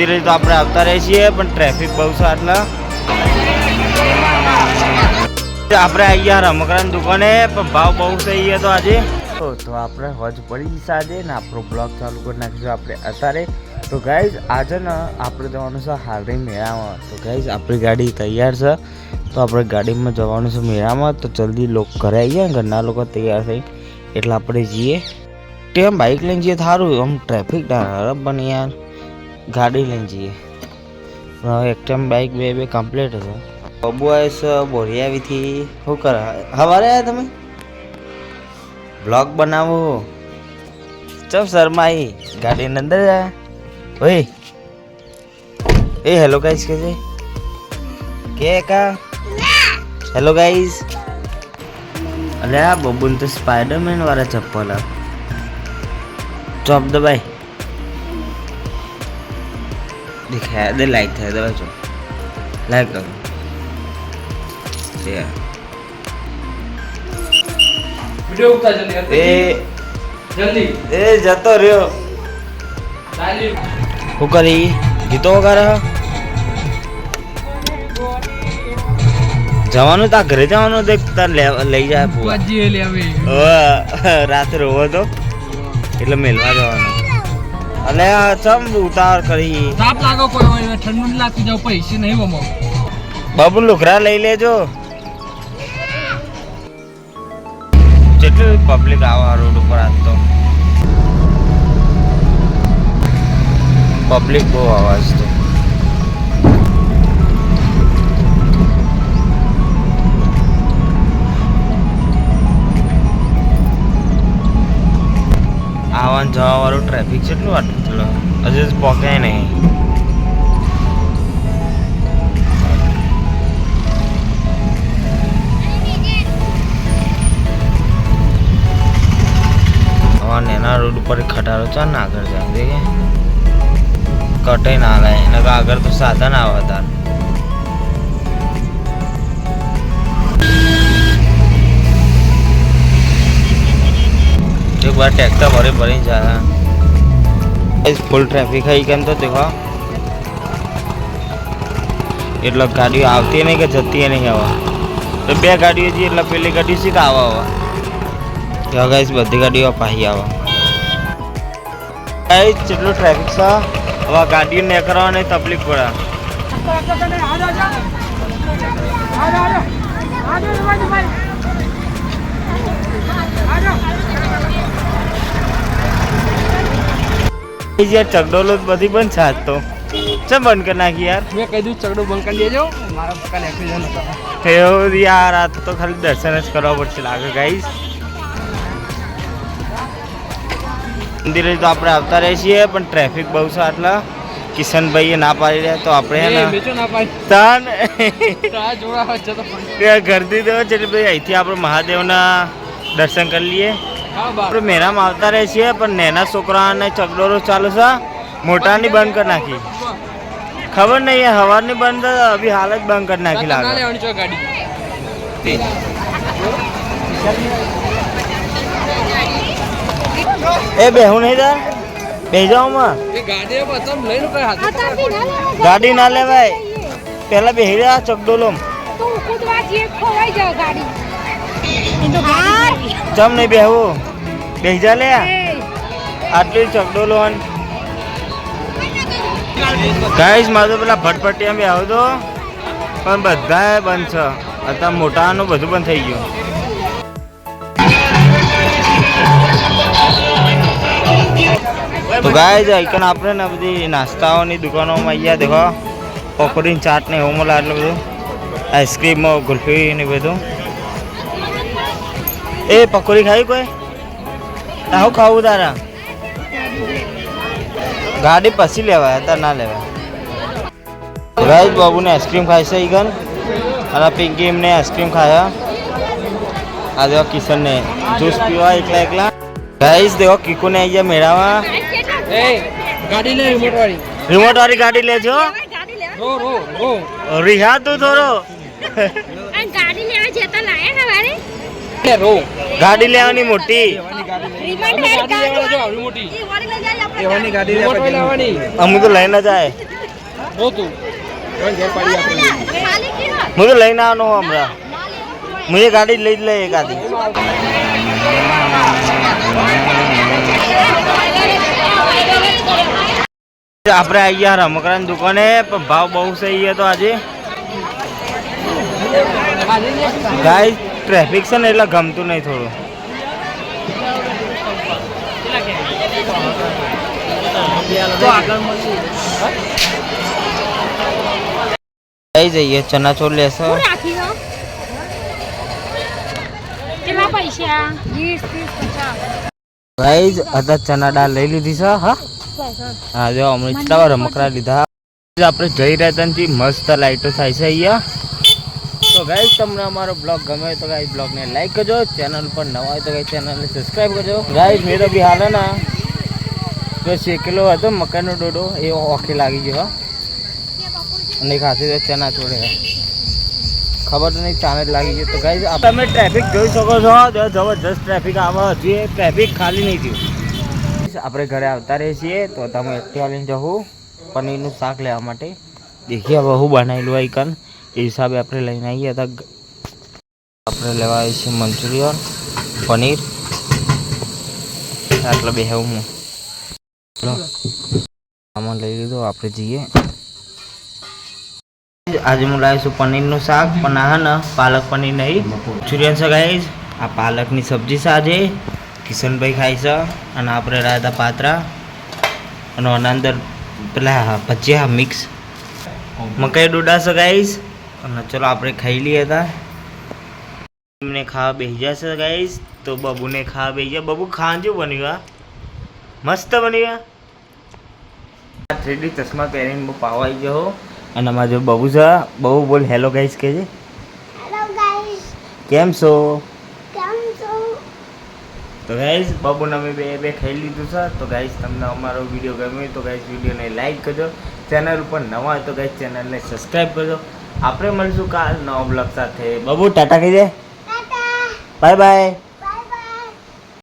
મંદિરે તો આપણે આવતા રહીએ છીએ, પણ ટ્રાફિક બહુ છે આટલા. આપણે આવી ગયા રમકડાની દુકાને, પણ ભાવ બહુ થઈ ગયો તો આજે. તો આપણે હોજ પડી આજે ને આપણો બ્લોગ ચાલુ કરી નાખીશું આપણે અત્યારે. તો ગાઈઝ આજે ને આપણે જવાનું છે હાલરી મેળામાં. તો ગાઈઝ આપણી ગાડી તૈયાર છે. તો આપણે ગાડીમાં જવાનું છે મેળામાં. તો જલ્દી લોકો ઘરે આવી ગયા ઘરના લોકો તૈયાર થઈ. એટલે આપણે જઈએ. તેમ બાઇક લઈને જઈએ? સારું આમ ટ્રાફિક પણ યાર. ગાડી લઈને જઈએ. પણ હવે એક ટાઈમ બાઇક બે બે કમ્પ્લીટ છે બબુ આવીશ બોરિયાવીથી શું કરે સવારે આવ્યા તમે? બ્લોગ બનાવો. ચમ શર્માઈ? ગાડીની અંદર જાય ઓય. એ હેલો ગાઈસ કે છે? કે કા હેલો ગાઈસ અલે આ બબુન તો સ્પાઈડરમેન વાળા ચપ્પલ આ ચોપ દબાઈ દેખાય દે લાઈક થાય દવા ચોપ લાઈક કરો. વિડિયો ઉતાર જલ્દી એ જલ્દી. એ જતો રહ્યો. ચાલી શું કરી? ગીતો વગાડે? જવાનું તા ઘરે જવાનું દેખ તાર લે- લઈ જાય ફુવા બાજી લે હવે હવે રોવો તો. એટલે મેલવા જવાનું. અલે ચમ ઉતાર કરી. તાપ લાગો કોઈ હોય ઠંડુ લાગતું જાવ પૈસે નહીં વમો બાબુ લુખરા લઈ લેજો. જેટલું પબ્લિક આવા રોડ ઉપર આજ તો. પબ્લિક બહુ આવાજ તો આવવાનું જવા વાળું ટ્રાફિક કેટલું આટલું થોડું હજુ પહોંચાય નહીં. નેના રોડ ઉપર ખટારો છે ને આગળ જાય કટે ના લાય. એને આગળ તો સાધન આવે તાર. એક વાર ટ્રેક્ટર ભરી ભરીને જાય ફૂલ ટ્રાફિક હોય કેમ તો દેખો એટલે ગાડીઓ આવતી નહીં કે જતી નહીં હવે તો બે ગાડીઓ છે એટલે પેલી ગાડી સીધા આવે હવે ત્યાં ગાઈસ બધી ગાડીઓ પાહી આવે ગાઈસ જેટલું ટ્રાફિક છે હવે ગાડીઓ નીકળવાની તકલીફ પડે યાર ચકડોલો બધી બંધ છે તો. ચમ બંધ કરી નાખી યાર? મેં કહી દીધું ચગડો બંધ કરી દેજો. મારા પપ્પાને એક્સિડન્ટ હતો એવું યાર આ તો ખાલી દર્શન જ કરવા પડશે લાગે ગાઈસ. મંદિરે તો આપણે આવતા રહીએ છીએ પણ ટ્રાફિક બહુ છે આટલા. કિશનભાઈએ ના પાડી રહ્યા તો આપણે તાન જોડા ઘરથી તો એટલે ભાઈ અહીંથી આપણે મહાદેવના દર્શન કરી લઈએ. આપણે મેળામાં આવતા રહીએ છીએ પણ નેના છોકરાને ચકડોરો ચાલુ છે. મોટાની બંધ કરી નાખી. ખબર નહીં હવારની બંધ અભી હાલ જ બંધ કરી નાખી લાગે. લેવાની છો ગાડી. એ બેહું નહીં તાર? બે જાઓ ગાડી ના લેવાય પેલા બેહી રહ્યા ચકડોલો ગાડી. ચમ નહીં બેહવું બેહજા લે આટલું ચકડોલો હન. ગાઈસ મારે પેલા ભટભટિયા બી આવતો પણ બધા બંધ છે. અત્યારે મોટાનું બધું બંધ થઈ ગયું. તો ગાય આઈકન આપણે ને બધી નાસ્તાઓની દુકાનોમાં અહીંયા દેખો. પકોડીની ચાટ ને એવું મળે આટલું બધું. આઈસ્ક્રીમ ગુલ્ફી ને બધું. એ પકોડી ખાઈ કોઈ? આવું ખાવું તારા. ગાડી પછી લેવાય અત્યારે ના લેવાય. રાઈસ બાબુને આઈસ્ક્રીમ ખાય છે ઈગન. અને પિંકી એમને આઈસ્ક્રીમ ખાયા. આ દેવા કિશનને જ્યુસ પીવા એકલા એકલા. ગાઈસ દેવો કીકુને આવી ગયા મેળામાં. એ ગાડી લે રિમોટ વાળી. રિમોટ વાળી ગાડી લેજો રો રો રો. રિહા તું થોડો. ગાડી લેવા જતા લાયા ને વારે રો. ગાડી લેવાની મોટી. રિમાન્ડ ગાડી લેવા જો આવડી મોટી. એ વાળી લઈ જાય આપણે. એવાની ગાડી લેવાની. અમે તો લઈને જાય. હું તો? લઈને આવવાનો હું હમણાં. હું એ ગાડી લઈ જ લઈ એકાદી આપણે આવી ગયા રમકડાની દુકાને પણ ભાવ બહુ સહી હતો આજે. ગાય ટ્રાફિક છે ને એટલે ગમતું નહીં થોડું. તો આગળ મળીએ. લઈ જઈએ ચનાચોર લેશો. ગાઈઝ અધા ચના દાળ લઈ લીધી છે હા? હા જો હમણાં કેટલા રમકડા લીધા. આપણે જઈ રહ્યા હતા ને મસ્ત લાઈટો થાય છે અહીંયા. તો ગાઈઝ તમને અમારો બ્લોગ ગમે તો ગાઈઝ બ્લોગને લાઈક કરજો ચેનલ પર નવા હોય તો ગાઈઝ ચેનલને સબસ્ક્રાઈબ કરજો. ગાઈઝ મેરો બી હાલે ને. તો શેકેલો હતો મકાઈનો ડોડો, એ ઓખે લાગી ગયો. અને ખાસી ચેના છોડે. ખબર નહીં, ચાને લાગી ગઈ તો ગાઈઝ તમે ટ્રાફિક જોઈ શકો છો. જબરજસ્ત ટ્રાફિક આવે હજી ટ્રાફિક ખાલી નહીં થયું. આપણે ઘરે આવતા રહીએ છીએ, તો તમે એક્ટિવા લઈને જવું પનીરનું શાક લેવા માટે. દેખીએ હવે હું બનાવેલું હોય કન એ હિસાબે આપણે લઈને આવીએ હતા. આપણે લેવા આવીએ છીએ મંચુરિયન, પનીર. આટલા બે હું. સામાન લઈ લીધો, આપણે જઈએ. આજે હું લાવીશ પનીરનું શાક, પણ ના ને, પાલક પનીર નહીં. મંચુરિયન છે. ગાઈઝ આ પાલકની સબ્જી સાજે કિશનભાઈ ખાય છે, અને આપણે હતા પાત્રા, અને અંદર પેલા ભજીયા મિક્સ. મકાઈ ડોડા છે. ગાઈઝ અને ચલો આપણે ખાઈ લઈએ હતા એમને ખાવા બેસી જશે ગાઈઝ તો બબુને ખાવા બેસી જાય. બબુ ખાંજું બન્યું આ? મસ્ત બન્યું આ? થ્રીડી ચશ્મા પહેરીને બહુ પાવાઈ ગયો અને અમારા જો બબુ છે બહુ બોલ હેલો ગાઈઝ કે છે. ગાઈસ કેમ છો? કેમ છો? તો ગાઈઝ બબુને અમે બે બે ખાઈ લીધું છે. તો ગાઈઝ તમને અમારો વીડિયો ગમ્યો તો ગાઈઝ વિડીયોને લાઈક કરજો. ચેનલ ઉપર નવા હોય તો ગાઈઝ ચેનલને સબસ્ક્રાઈબ કરજો. આપણે મળીશું કાલ નવા બ્લોગ સાથે. બબુ ટાટા કહી દે બાય બાય.